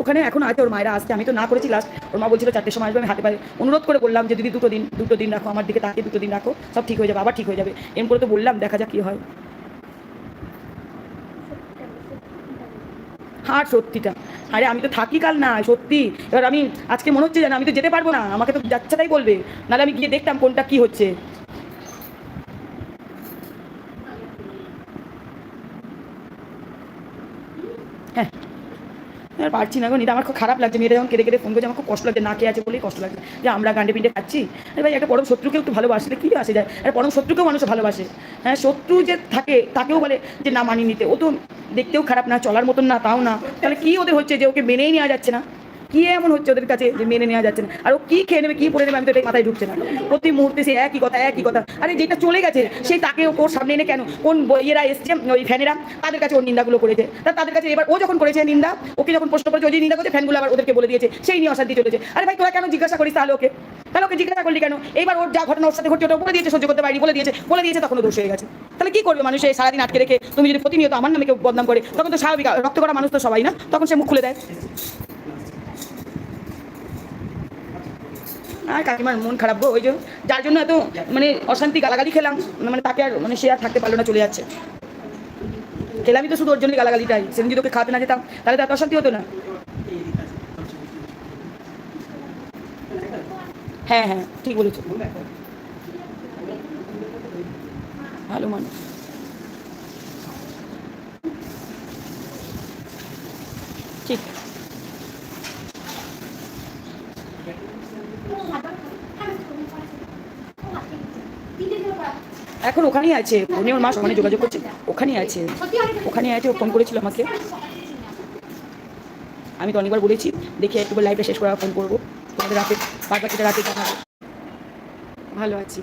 ওখানে এখন আছে ওর মায়েরা আসছে আমি তো না করেছি লাস্ট ওর মা বলছিল চারটের সময় আসবে, আমি হাতে পায়ে অনুরোধ করে বললাম যে, দিদি, দুটো দিন দুটো দিন রাখো, আমার দিকে তাকিয়ে দুটো দিন রাখো, সব ঠিক হয়ে যাবে, আবার ঠিক হয়ে যাবে। এম করে তো বললাম, দেখা যাক কী হয়। হার সত্যিটা। আরে, আমি তো থাকি কাল না, সত্যি। এবার আমি, আজকে মনে হচ্ছে যেন আমি তো যেতে পারব না, আমাকে তো যাচ্ছেটাই বলবে। নাহলে আমি গিয়ে দেখতাম কোনটা কি হচ্ছে। হ্যাঁ। আর পারছি না গো নিতে আমার খুব খারাপ লাগছে মেয়েটা যখন কেটে কেটে ফোন করছে, আমার খুব কষ্ট লাগছে, না কে আছে বলেই কষ্ট লাগছে। যে আমরা গান্ডে পিন্ডে খাচ্ছি? আরে ভাই, একটা পরম শত্রুকেও একটু ভালোবাসলে কী আসে যায়? আর পরম শত্রুকেও মানুষ ভালোবাসে। হ্যাঁ শত্রু যে থাকে, তাকেও বলে যে না মানিয়ে নিতে। ও তো দেখতেও খারাপ না, চলার মতন না, তাও না। তাহলে কী ওদের হচ্ছে যে ওকে মেনেই নেওয়া যাচ্ছে না? কি এমন হচ্ছে ওদের কাছে যে মেনে নেওয়া যাচ্ছে না? আর ও কী খেয়ে নেবে, কী পড়ে নেবে, আমি তো এটাই মাথায় ঢুকছে না। প্রতি মুহূর্তে সে একই কথা একই কথা। আরে যেটা চলে গেছে সেই তাকে ওর সামনে এনে কেন? কোন ইয়েরা এসছে, ওই ফ্যানেরা? তাদের কাছে ওর নিন্দাগুলো করেছে। তা তাদের কাছে এবার ও যখন করেছে নিন্দা, ওকে যখন প্রশ্ন করেছে ওই যে নিন্দা করেছে, ফ্যানগুলো আবার ওদেরকে বলে দিয়েছে, সেই নিয়ে অশান্তি চলেছে। আরে ভাই, তোরা কেন জিজ্ঞাসা করিস তাহলে ওকে? তাহলে ওকে জিজ্ঞাসা করলি কেন? এইবার ওর যা ঘটনা ওর সাথে ঘটছে, ওটা বলে দিয়েছে, সহ্য করতে পারি বলে দিয়েছে বলে দিয়েছে তখন দোষ হয়ে গেছে। তাহলে কি করবে মানুষ এই সারাদিন আটকে রেখে? তুমি যদি প্রতিনিয়ত আমার নামে কেউ বদনাম করে, তখন তো স্বাভাবিক, রক্ত করা মানুষ তো সবাই না? তখন সে মুখ খুলে দেয়। আর কাকিমার মন খারাপ গো, ওই জন্য। যার জন্য এত মানে অশান্তি গালাগালি খেলাম। মানে তাকে আর মানে সে আর থাকতে পারল না, চলে যাচ্ছে। খেলামই তো শুধু ওর জন্যই গালাগালিটাই সেদিন যদি ওকে খাওয়াতে না যেতাম, তাহলে এত অশান্তি হতো না। হ্যাঁ হ্যাঁ ঠিক বলেছ। ভালো মানুষ। ঠিক। এখন ওখানেই আছে, উনি ওর মা সমানে যোগাযোগ করছে, ওখানেই আছে। ওখানেই আছে, ও ফোন করেছিল আমাকে। আমি তো অনেকবার বলেছি, দেখি একটু লাইভটা শেষ করা ফোন করব। তোমাদের রাতে, বারবার সেটা রাতে ভালো আছি।